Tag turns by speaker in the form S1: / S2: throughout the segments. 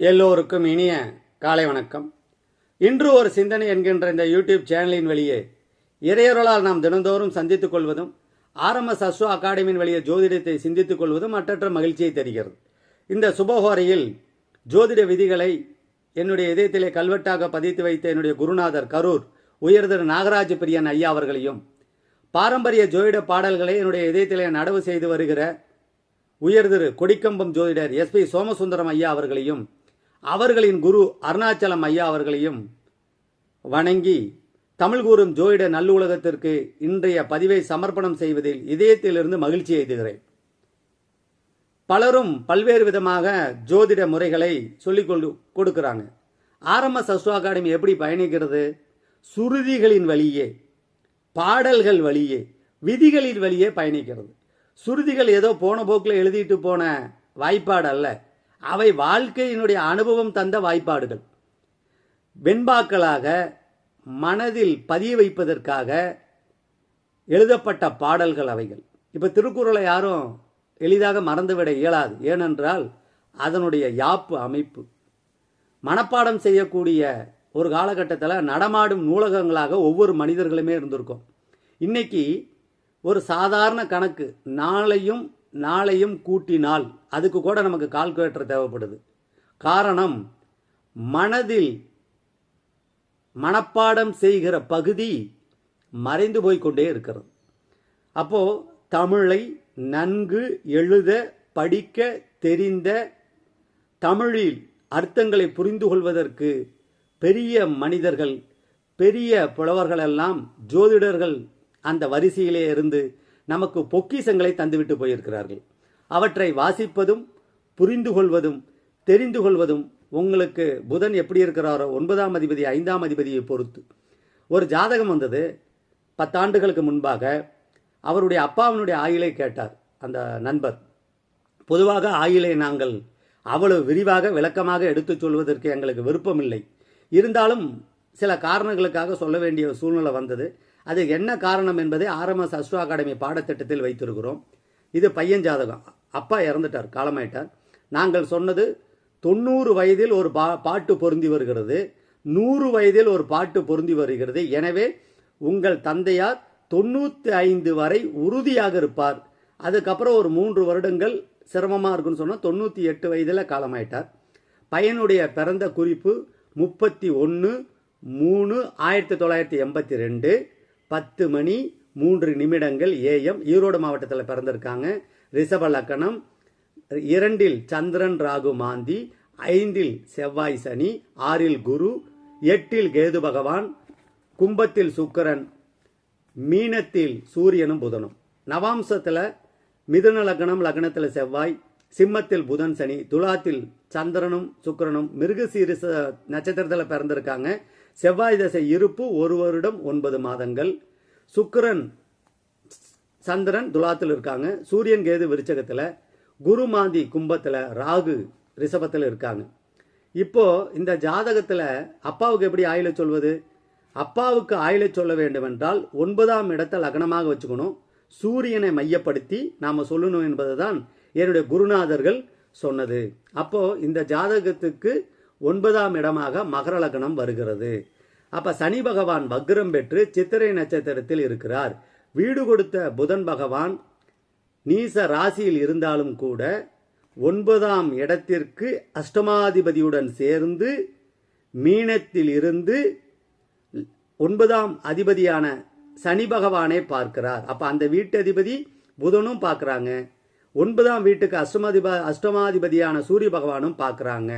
S1: எல்லோருக்கும் இனிய காலை வணக்கம். இன்று ஒரு சிந்தனை என்கின்ற இந்த யூடியூப் சேனலின் வழியே இறையொருளால் நாம் தினந்தோறும் சந்தித்துக் கொள்வதும் ஆர்எம்எஸ் அஸ்வா அகாடமியின் வழியே ஜோதிடத்தை சிந்தித்துக் கொள்வதும் மற்றற்ற மகிழ்ச்சியை தருகிறது. இந்த சுபஹோரையில் ஜோதிட விதிகளை என்னுடைய இதயத்திலே கல்வெட்டாக பதித்து வைத்த என்னுடைய குருநாதர் கரூர் உயர்திரு நாகராஜ பிரியன் ஐயா அவர்களையும் பாரம்பரிய ஜோதிட பாடல்களை என்னுடைய இதயத்திலே நடவு செய்து வருகிற உயர்திரு கொடிக்கம்பம் ஜோதிடர் எஸ்பி சோமசுந்தரம் ஐயா அவர்களையும் அவர்களின் குரு அருணாச்சலம் ஐயா அவர்களையும் வணங்கி தமிழ் கூறும் ஜோயிட நல்லுலகத்திற்கு இன்றைய பதிவை சமர்ப்பணம் செய்வதில் இதயத்திலிருந்து மகிழ்ச்சி எய்துகிறேன் பலரும் பல்வேறு விதமாக ஜோதிட முறைகளை சொல்லிக் கொண்டு கொடுக்கிறாங்க. ஆரம்ப அஸ்வா அகாடமி எப்படி பயணிக்கிறது? சுருதிகளின் வழியே பாடல்கள் வழியே விதிகளின் வழியே பயணிக்கிறது. சுருதிகள் ஏதோ போன போக்கில் எழுதிட்டு போன வாய்ப்பாடு அல்ல அவை வாழ்க்கையினுடைய அனுபவம் தந்த வாய்ப்பாடுகள். வெண்பாக்களாக மனதில் பதிய வைப்பதற்காக எழுதப்பட்ட பாடல்கள் அவைகள். இப்போ திருக்குறளை யாரும் எளிதாக மறந்துவிட இயலாது. ஏனென்றால் அதனுடைய யாப்பு அமைப்பு. மனப்பாடம் செய்யக்கூடிய ஒரு காலகட்டத்தில் நடமாடும் நூலகங்களாக ஒவ்வொரு மனிதர்களுமே இருந்திருக்கும். இன்னைக்கு ஒரு சாதாரண கணக்கு நாளையும் நாளையும் கூட்டினால் அதுக்கு கூட நமக்கு கால்குலேட்டர் தேவைப்படுது. காரணம் மனதில் மனப்பாடம் செய்கிற பகுதி மறைந்து போய்கொண்டே இருக்கிறது. அப்போது தமிழை நன்கு எழுத படிக்க தெரிந்த தமிழில் அர்த்தங்களை புரிந்து கொள்வதற்கு பெரிய மனிதர்கள் பெரிய புலவர்களெல்லாம் ஜோதிடர்கள் அந்த வரிசையிலே இருந்து நமக்கு பொக்கிசங்களை தந்துவிட்டு போயிருக்கிறார்கள். அவற்றை வாசிப்பதும் புரிந்து கொள்வதும் தெரிந்து கொள்வதும் உங்களுக்கு புதன் எப்படி இருக்கிறாரோ ஒன்பதாம் அதிபதி ஐந்தாம் அதிபதியை பொறுத்து. ஒரு ஜாதகம் வந்தது பத்தாண்டுகளுக்கு முன்பாக அவருடைய அப்பாவினுடைய ஆயுளை கேட்டார் அந்த நண்பர். பொதுவாக ஆயுளை நாங்கள் அவ்வளவு விரிவாக விளக்கமாக எடுத்துச் சொல்வதற்கு எங்களுக்கு விருப்பமில்லை. இருந்தாலும் சில காரணங்களுக்காக சொல்ல வேண்டிய சூழ்நிலை வந்தது. அது என்ன காரணம் என்பதை ஆர்எம்எஸ் அஸ்வா அகாடமி பாடத்திட்டத்தில் வைத்திருக்கிறோம். இது பையன் ஜாதகம். அப்பா இறந்துட்டார் காலமாயிட்டார். நாங்கள் சொன்னது தொண்ணூறு வயதில் ஒரு பா பாட்டு பொருந்தி வருகிறது. நூறு வயதில் ஒரு பாட்டு பொருந்தி வருகிறது. எனவே உங்கள் தந்தையார் தொண்ணூற்றி ஐந்து வரை உறுதியாக இருப்பார். அதுக்கப்புறம் ஒரு மூன்று வருடங்கள் சிரமமாக இருக்குன்னு சொன்னால் தொண்ணூற்றி எட்டு வயதில் காலமாயிட்டார். பையனுடைய பிறந்த குறிப்பு முப்பத்தி ஒன்று மூணு ஆயிரத்தி தொள்ளாயிரத்தி எண்பத்தி ரெண்டு. பத்து மணி மூன்று நிமிடங்கள் ஏஎம் ஈரோடு மாவட்டத்தில் பிறந்திருக்காங்க. ரிஷப லக்கணம் இரண்டில் சந்திரன் ராகு மாந்தி ஐந்தில் செவ்வாய் சனி ஆறில் குரு எட்டில் கேது பகவான் கும்பத்தில் சுக்கரன் மீனத்தில் சூரியனும் புதனும். நவாம்சத்தில் மிதுன லக்னம் லக்னத்தில் செவ்வாய் சிம்மத்தில் புதன் சனி துலாத்தில் சந்திரனும் சுக்கரனும் மிருகசீரிச நட்சத்திரத்தில் பிறந்திருக்காங்க. செவ்வாய் தசை இருப்பு ஒரு வருடம் ஒன்பது மாதங்கள். சுக்கிரன் சந்திரன் துலாத்தில் இருக்காங்க. சூரியன் கேது விருச்சகத்தில் குரு மாந்தி கும்பத்தில் ராகு ரிஷபத்தில் இருக்காங்க. இப்போ இந்த ஜாதகத்தில் அப்பாவுக்கு எப்படி ஆயில சொல்வது? அப்பாவுக்கு ஆயில சொல்ல வேண்டுமென்றால் ஒன்பதாம் இடத்தை லக்னமாக வச்சுக்கணும். சூரியனை மையப்படுத்தி நாம் சொல்லணும் என்பதுதான் என்னுடைய குருநாதர்கள் சொன்னது. அப்போ இந்த ஜாதகத்துக்கு ஒன்பதாம் இடமாக மகர லக்னம் வருகிறது. அப்ப சனி பகவான் வக்ரம் பெற்று சித்திரை நட்சத்திரத்தில் இருக்கிறார். வீடு கொடுத்த புதன் பகவான் நீச ராசியில் இருந்தாலும் கூட ஒன்பதாம் இடத்திற்கு அஷ்டமாதிபதியுடன் சேர்ந்து மீனத்தில் இருந்து ஒன்பதாம் அதிபதியான சனி பகவானை பார்க்கிறார். அப்ப அந்த வீட்டு அதிபதி புதனும் பார்க்குறாங்க. ஒன்பதாம் வீட்டுக்கு அஷ்டமாதிப அஷ்டமாதிபதியான சூரிய பகவானும் பார்க்குறாங்க.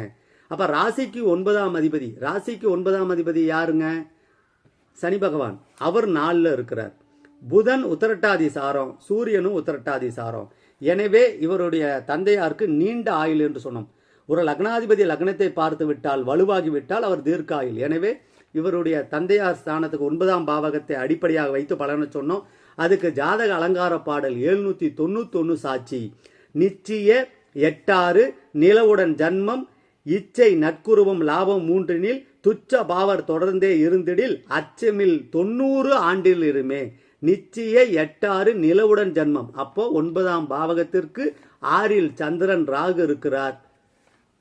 S1: அப்ப ராசிக்கு ஒன்பதாம் அதிபதி. ராசிக்கு ஒன்பதாம் அதிபதி யாருங்க? சனி பகவான். அவர் நாளில் இருக்கிறார். புதன் உத்தரட்டாதி சாரம் சூரியனும் உத்தரட்டாதி சாரம். எனவே இவருடைய தந்தையாருக்கு நீண்ட ஆயுள் என்று சொன்னோம். ஒரு லக்னாதிபதி லக்னத்தை பார்த்து விட்டால் வலுவாகிவிட்டால் அவர் தீர்க்க ஆயுள் எனவே இவருடைய தந்தையார் ஸ்தானத்துக்கு ஒன்பதாம் பாவகத்தை அடிப்படையாக வைத்து பலனை சொன்னோம். அதுக்கு ஜாதக அலங்கார பாடல் எழுநூத்தி தொண்ணூத்தொன்னு சாட்சி. நிச்சய எட்டாறு நிலவுடன் ஜன்மம் இச்சை நட்குருவம் லாபம் மூன்றினில் துச்ச பாவர் தொடர்ந்தே இருந்திடில் அச்சமில் தொண்ணூறு ஆண்டில் இருமே. நிச்சய எட்டாறு நிலவுடன் ஜன்மம். அப்போ ஒன்பதாம் பாவகத்திற்கு ஆறில் சந்திரன் ராகு இருக்கிறார்.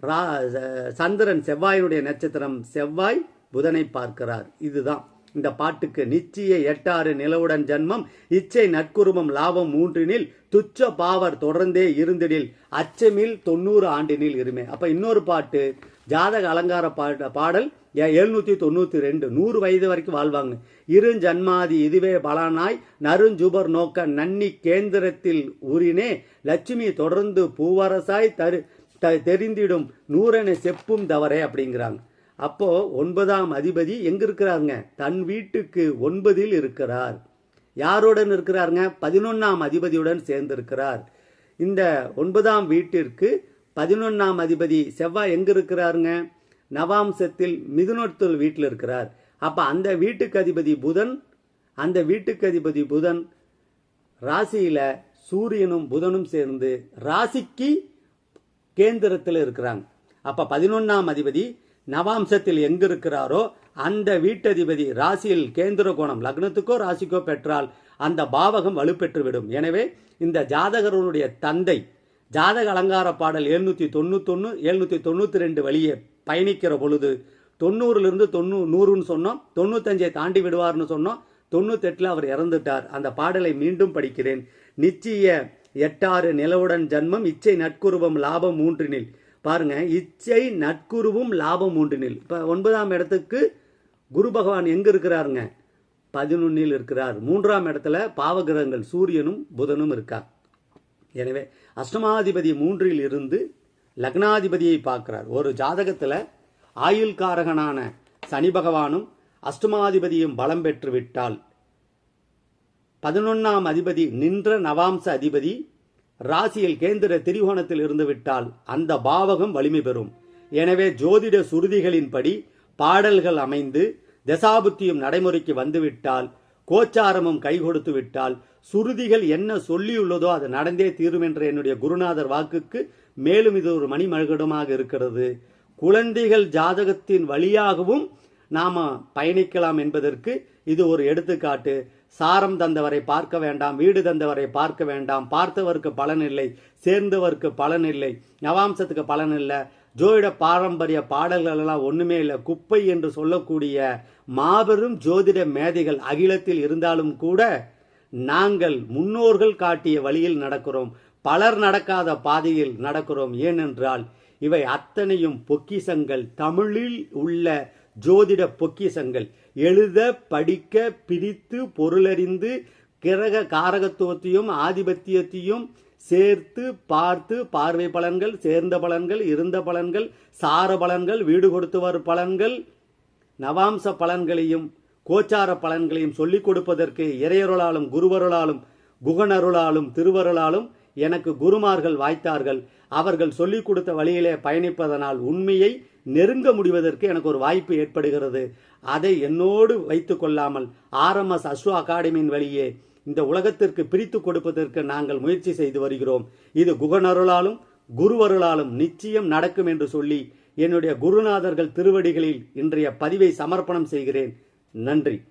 S1: ரா ச- சந்திரன் செவ்வாயினுடைய நட்சத்திரம். செவ்வாய் புதனை பார்க்கிறார். இதுதான். இந்த பாட்டுக்கு நிச்சய எட்டாறு நிலவுடன் ஜன்மம் இச்சை நட்குருமம் லாபம் மூன்றினில் துச்ச பாவர் தொடர்ந்தே இருந்திடில் அச்சமில் தொண்ணூறு ஆண்டினில் இருமே. அப்ப இன்னொரு பாட்டு ஜாதக அலங்கார பாட பாடல் எழுநூத்தி தொண்ணூத்தி ரெண்டு நூறு வயது வரைக்கும் வாழ்வாங்க. இருஞ்சன்மாதி இதுவே பலனாய் நருஞ்சுபர் நோக்க நன்னி கேந்திரத்தில் உரினே லட்சுமி தொடர்ந்து பூவரசாய் தரு த- தெரிந்திடும் நூறென செப்பும் தவறே அப்படிங்கிறாங்க. அப்போ ஒன்பதாம் அதிபதி எங்க இருக்கிறாருங்க தன் வீட்டுக்கு ஒன்பதில் இருக்கிறார். யாருடன் இருக்கிறாருங்க? பதினொன்னாம் அதிபதியுடன் சேர்ந்திருக்கிறார். இந்த ஒன்பதாம் வீட்டிற்கு பதினொன்னாம் அதிபதி செவ்வாய் எங்க இருக்கிறாருங்க நவாம்சத்தில் மிதுனத்தில் வீட்டில் இருக்கிறார். அப்ப அந்த வீட்டுக்கு அதிபதி புதன் அந்த வீட்டுக்கு அதிபதி புதன் ராசியில சூரியனும் புதனும் சேர்ந்து ராசிக்கு கேந்திரத்தில் இருக்கிறாங்க. அப்ப பதினொன்னாம் அதிபதி நவாம்சத்தில் எங்க இருக்கிறாரோ அந்த வீட்டதிபதி ராசியில் கேந்திர கோணம் லக்னத்துக்கோ ராசிக்கோ பெற்றால் அந்த பாவகம் வலுப்பெற்று விடும் எனவே இந்த ஜாதகருடைய தந்தை ஜாதக அலங்கார பாடல் எழுநூத்தி தொண்ணூத்தொன்னு எழுநூத்தி தொண்ணூத்தி ரெண்டு வழியே பயணிக்கிற பொழுது தொண்ணூறுலேருந்து தொண்ணூ நூறுன்னு சொன்னோம் தொண்ணூத்தஞ்சை தாண்டி விடுவார்னு சொன்னோம் தொண்ணூத்தெட்டில் அவர் இறந்துட்டார். அந்த பாடலை மீண்டும் படிக்கிறேன். நிச்சய எட்டாறு நிலவுடன் ஜன்மம் இச்சை நட்குருவம் லாபம் மூன்றினில். பாருங்க இச்சை நட்குருவும் லாபம் ஒன்றினில் இப்போ ஒன்பதாம் இடத்துக்கு குரு பகவான் எங்க இருக்கிறாருங்க? பதினொன்னில் இருக்கிறார். மூன்றாம் இடத்துல பாவகிரகங்கள் சூரியனும் புதனும் இருக்கா? எனவே அஷ்டமாதிபதி மூன்றில் இருந்து லக்னாதிபதியை பார்க்கிறார். ஒரு ஜாதகத்துல ஆயுள்காரகனான சனி பகவானும் அஷ்டமாதிபதியும் பலம் பெற்று விட்டால் பதினொன்னாம் அதிபதி நின்ற நவாம்ச அதிபதி ராசியில் கேந்திர திரிகோணத்தில் இருந்துவிட்டால் அந்த பாவகம் வலிமை பெறும். எனவே ஜோதிட சுருதிகளின்படி பாடல்கள் அமைந்து தசாபுத்தியும் நடைமுறைக்கு வந்துவிட்டால் கோச்சாரமும் கை கொடுத்து விட்டால் சுருதிகள் என்ன சொல்லியுள்ளதோ அது நடந்தே தீரும் என்ற என்னுடைய குருநாதர் வாக்குக்கு மேலும் இது ஒரு மணிமகுடமாக இருக்கிறது. குழந்தைகள் ஜாதகத்தின் வழியாகவும் நாம பயணிக்கலாம் என்பதற்கு இது ஒரு எடுத்துக்காட்டு. சாரம் தந்தவரை பார்க்க வேண்டாம் வீடு தந்தவரை பார்க்க வேண்டாம் பார்த்தவருக்கு பலன் இல்லை சேர்ந்தவருக்கு பலன் இல்லை நவாம்சத்துக்கு பலன் இல்லை ஜோதிட பாரம்பரிய பாடல்கள் எல்லாம் ஒண்ணுமே இல்லை. குப்பை என்று சொல்லக்கூடிய மாபெரும் ஜோதிட மேதைகள் அகிலத்தில் இருந்தாலும் கூட நாங்கள் முன்னோர்கள் காட்டிய வழியில் நடக்கிறோம். பலர் நடக்காத பாதையில் நடக்கிறோம். ஏனென்றால் இவை அத்தனையும் பொக்கிசங்கள். தமிழில் உள்ள ஜோதிட பொக்கிசங்கள். எழுத படிக்க பிரித்து பொருளறிந்து கிரக காரகத்துவத்தையும் ஆதிபத்தியத்தையும் சேர்த்து பார்த்து பார்வை பலன்கள் சேர்ந்த பலன்கள் இருந்த பலன்கள் சார பலன்கள் வீடு கொடுத்தவர் பலன்கள் நவாம்ச பலன்களையும் கோச்சார பலன்களையும் சொல்லிக் கொடுப்பதற்கு இறையருளாலும் குருவருளாலும் குகனருளாலும் திருவருளாலும் எனக்கு குருமார்கள் வாய்த்தார்கள். அவர்கள் சொல்லிக் கொடுத்த வழியிலே பயணிப்பதனால் உண்மையை நெருங்க முடிவதற்கு எனக்கு ஒரு வாய்ப்பு ஏற்படுகிறது. அதை என்னோடு வைத்து கொள்ளாமல் ஆர்எம்எஸ் அஸ்வ அகாடமியின் வழியே இந்த உலகத்திற்கு பிரித்து கொடுப்பதற்கு நாங்கள் முயற்சி செய்து வருகிறோம். இது குகனருளாலும் குருவருளாலும் நிச்சயம் நடக்கும் என்று சொல்லி என்னுடைய குருநாதர்கள் திருவடிகளில் இன்றைய பதிவை சமர்ப்பணம் செய்கிறேன். நன்றி.